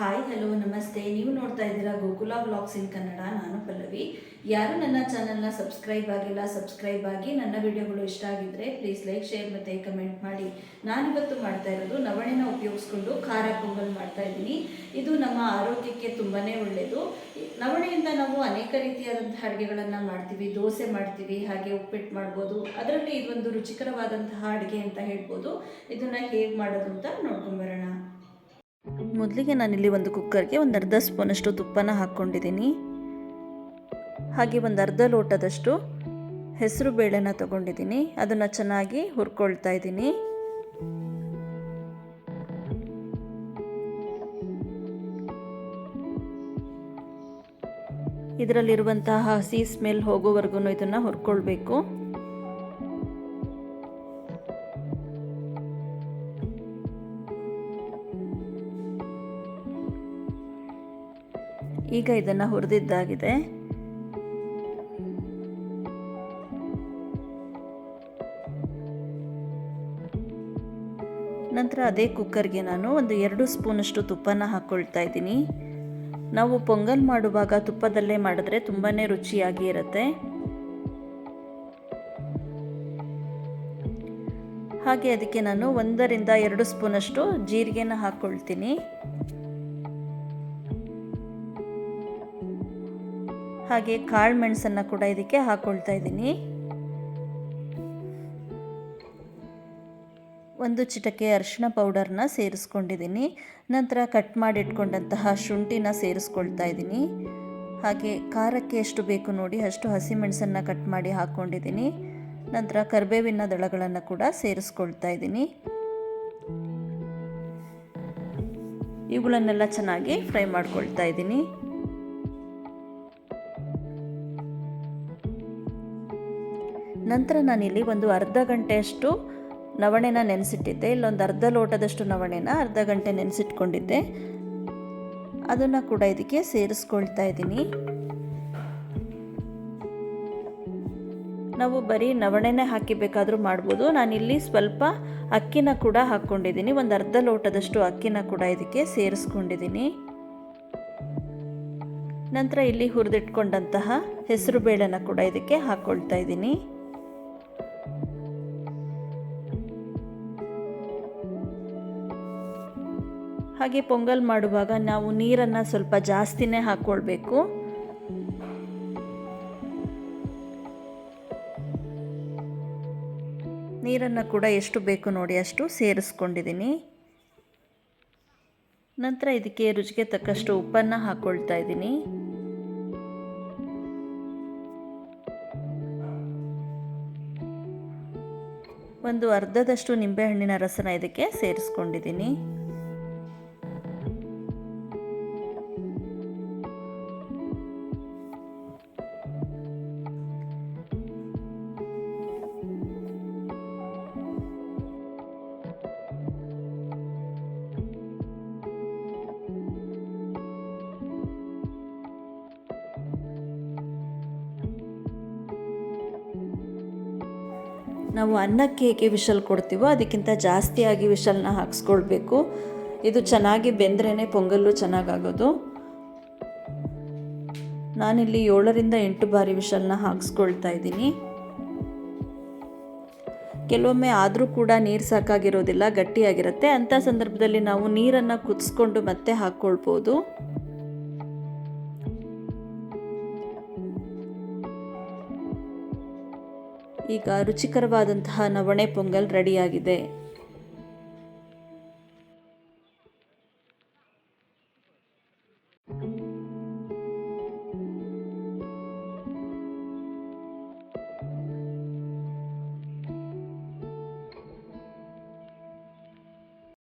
Hi hello ನಮಸ್ತೆ. ನೀವು ನೋಡ್ತಾ ಇದ್ದೀರಾ ಗೋಕುಲ ಬ್ಲಾಗ್ಸ್ ಇನ್ ಕನ್ನಡ ನಾನು ಪಲ್ಲವಿ. ಯಾರು ನನ್ನ ಚಾನಲ್ನ ಸಬ್ಸ್ಕ್ರೈಬ್ ಆಗಿಲ್ಲ ಸಬ್ಸ್ಕ್ರೈಬ್ ಆಗಿ ನನ್ನ ವಿಡಿಯೋಗಳು ಇಷ್ಟ ಆಗಿದ್ರೆ ಪ್ಲೀಸ್ ಲೈಕ್ ಶೇರ್ ಮತ್ತು ಕಮೆಂಟ್ ಮಾಡಿ. ನಾನಿವತ್ತು ಮಾಡ್ತಾ ಇರೋದು ನವಣೆನ ಉಪಯೋಗಿಸ್ಕೊಂಡು ಖಾರ ಪೊಂಗಲ್ ಮಾಡ್ತಾ ಇದ್ದೀನಿ. ಇದು ನಮ್ಮ ಆರೋಗ್ಯಕ್ಕೆ ತುಂಬಾ ಒಳ್ಳೆಯದು ನವಣೆಯಿಂದ ನಾವು ಅನೇಕ ರೀತಿಯಾದಂತಹ ಅಡುಗೆಗಳನ್ನು ಮಾಡ್ತೀವಿ. ದೋಸೆ ಮಾಡ್ತೀವಿ, ಹಾಗೆ ಉಪ್ಪಿಟ್ಟು ಮಾಡ್ಬೋದು. ಅದರಲ್ಲಿ ಇದೊಂದು ರುಚಿಕರವಾದಂತಹ ಅಡುಗೆ ಅಂತ ಹೇಳ್ಬೋದು. ಇದನ್ನು ಹೇಗೆ ಮಾಡೋದು ಅಂತ ನೋಡ್ಕೊಂಬರೋಣ ಮೊದಲಿಗೆ ನಾನಿಲ್ಲಿ ಒಂದು ಕುಕ್ಕರ್ಗೆ ಒಂದು ಅರ್ಧ ಸ್ಪೂನಷ್ಟು ತುಪ್ಪನ ಹಾಕ್ಕೊಂಡಿದ್ದೀನಿ. ಹಾಗೆ ಒಂದು ಅರ್ಧ ಲೋಟದಷ್ಟು ಹೆಸರು ಬೇಳೆನ ತಗೊಂಡಿದ್ದೀನಿ. ಅದನ್ನು ಚೆನ್ನಾಗಿ ಹುರ್ಕೊಳ್ತಾ ಇದ್ದೀನಿ. ಇದರಲ್ಲಿರುವಂತಹ ಹಸಿ ಸ್ಮೆಲ್ ಹೋಗೋವರೆಗೂ ಇದನ್ನು ಹುರ್ಕೊಳ್ಬೇಕು. ಈಗ ಇದನ್ನು ಹುರಿದಿದ್ದಾಗಿದೆ. ನಂತರ ಅದೇ ಕುಕ್ಕರ್ಗೆ ನಾನು ಒಂದು ಎರಡು ಸ್ಪೂನಷ್ಟು ತುಪ್ಪನ ಹಾಕ್ಕೊಳ್ತಾ ಇದ್ದೀನಿ. ನಾವು ಪೊಂಗಲ್ ಮಾಡುವಾಗ ತುಪ್ಪದಲ್ಲೇ ಮಾಡಿದ್ರೆ ತುಂಬಾ ರುಚಿಯಾಗಿ ಇರುತ್ತೆ. ಹಾಗೆ ಅದಕ್ಕೆ ನಾನು ಒಂದರಿಂದ ಎರಡು ಸ್ಪೂನಷ್ಟು ಜೀರಿಗೆನ ಹಾಕ್ಕೊಳ್ತೀನಿ ಹಾಗೆ ಕಾಳು ಮೆಣಸನ್ನು ಕೂಡ ಇದಕ್ಕೆ ಹಾಕ್ಕೊಳ್ತಾ ಇದ್ದೀನಿ. ಒಂದು ಚಿಟಕೆ ಅರಿಶಿಣ ಪೌಡರ್ನ ಸೇರಿಸ್ಕೊಂಡಿದ್ದೀನಿ. ನಂತರ ಕಟ್ ಮಾಡಿ ಇಟ್ಕೊಂಡಂತಹ ಶುಂಠಿನ ಸೇರಿಸ್ಕೊಳ್ತಾ ಇದ್ದೀನಿ. ಹಾಗೆ ಖಾರಕ್ಕೆ ಎಷ್ಟು ಬೇಕು ನೋಡಿ ಅಷ್ಟು ಹಸಿಮೆಣಸನ್ನು ಕಟ್ ಮಾಡಿ ಹಾಕ್ಕೊಂಡಿದ್ದೀನಿ ನಂತರ ಕರಿಬೇವಿನ ದಳಗಳನ್ನು ಕೂಡ ಸೇರಿಸ್ಕೊಳ್ತಾ ಇದ್ದೀನಿ. ಇವುಗಳನ್ನೆಲ್ಲ ಚೆನ್ನಾಗಿ ಫ್ರೈ ಮಾಡ್ಕೊಳ್ತಾ ಇದ್ದೀನಿ. ನಂತರ ನಾನಿಲ್ಲಿ ಒಂದು ಅರ್ಧ ಗಂಟೆಯಷ್ಟು ನವಣೆನ ನೆನೆಸಿಟ್ಟಿದ್ದೆ. ಇಲ್ಲೊಂದು ಅರ್ಧ ಲೋಟದಷ್ಟು ನವಣೆನ ಅರ್ಧ ಗಂಟೆ ನೆನೆಸಿಟ್ಕೊಂಡಿದ್ದೆ. ಅದನ್ನು ಕೂಡ ಇದಕ್ಕೆ ಸೇರಿಸ್ಕೊಳ್ತಾ ಇದ್ದೀನಿ. ನಾವು ಬರೀ ನವಣೆನೇ ಹಾಕಿ ಬೇಕಾದರೂ ಮಾಡ್ಬೋದು. ನಾನಿಲ್ಲಿ ಸ್ವಲ್ಪ ಅಕ್ಕಿನ ಕೂಡ ಹಾಕ್ಕೊಂಡಿದ್ದೀನಿ. ಒಂದು ಅರ್ಧ ಲೋಟದಷ್ಟು ಅಕ್ಕಿನ ಕೂಡ ಇದಕ್ಕೆ ಸೇರಿಸ್ಕೊಂಡಿದ್ದೀನಿ. ನಂತರ ಇಲ್ಲಿ ಹುರಿದಿಟ್ಕೊಂಡಂತಹ ಹೆಸರು ಬೇಳೆನ ಕೂಡ ಇದಕ್ಕೆ ಹಾಕ್ಕೊಳ್ತಾ ಇದ್ದೀನಿ. ಹಾಗೆ ಪೊಂಗಲ್ ಮಾಡುವಾಗ ನಾವು ನೀರನ್ನು ಸ್ವಲ್ಪ ಜಾಸ್ತಿನೇ ಹಾಕ್ಕೊಳ್ಬೇಕು ನೀರನ್ನು ಕೂಡ ಎಷ್ಟು ಬೇಕು ನೋಡಿ ಅಷ್ಟು ಸೇರಿಸ್ಕೊಂಡಿದ್ದೀನಿ. ನಂತರ ಇದಕ್ಕೆ ರುಚಿಗೆ ತಕ್ಕಷ್ಟು ಉಪ್ಪನ್ನು ಹಾಕ್ಕೊಳ್ತಾ ಇದ್ದೀನಿ. ಒಂದು ಅರ್ಧದಷ್ಟು ನಿಂಬೆಹಣ್ಣಿನ ರಸನ ಇದಕ್ಕೆ ಸೇರಿಸ್ಕೊಂಡಿದ್ದೀನಿ. ನಾವು ಅನ್ನಕ್ಕೆ ಹೇಗೆ ವಿಷಲ್ ಕೊಡ್ತೀವೋ ಅದಕ್ಕಿಂತ ಜಾಸ್ತಿಯಾಗಿ ವಿಷಲ್ನ ಹಾಕ್ಸ್ಕೊಳ್ಬೇಕು. ಇದು ಚೆನ್ನಾಗಿ ಬೆಂದ್ರೇ ಪೊಂಗಲ್ಲು ಚೆನ್ನಾಗಾಗೋದು. ನಾನಿಲ್ಲಿ ಏಳರಿಂದ ಎಂಟು ಬಾರಿ ವಿಷಲ್ನ ಹಾಕ್ಸ್ಕೊಳ್ತಾ ಇದ್ದೀನಿ. ಕೆಲವೊಮ್ಮೆ ಆದರೂ ಕೂಡ ನೀರು ಸಾಕಾಗಿರೋದಿಲ್ಲ, ಗಟ್ಟಿಯಾಗಿರುತ್ತೆ. ಅಂಥ ಸಂದರ್ಭದಲ್ಲಿ ನಾವು ನೀರನ್ನು ಕುದಿಸ್ಕೊಂಡು ಮತ್ತೆ ಹಾಕ್ಕೊಳ್ಬೋದು. ಈಗ ರುಚಿಕರವಾದಂತಹ ನವಣೆ ಪೊಂಗಲ್ ರೆಡಿಯಾಗಿದೆ.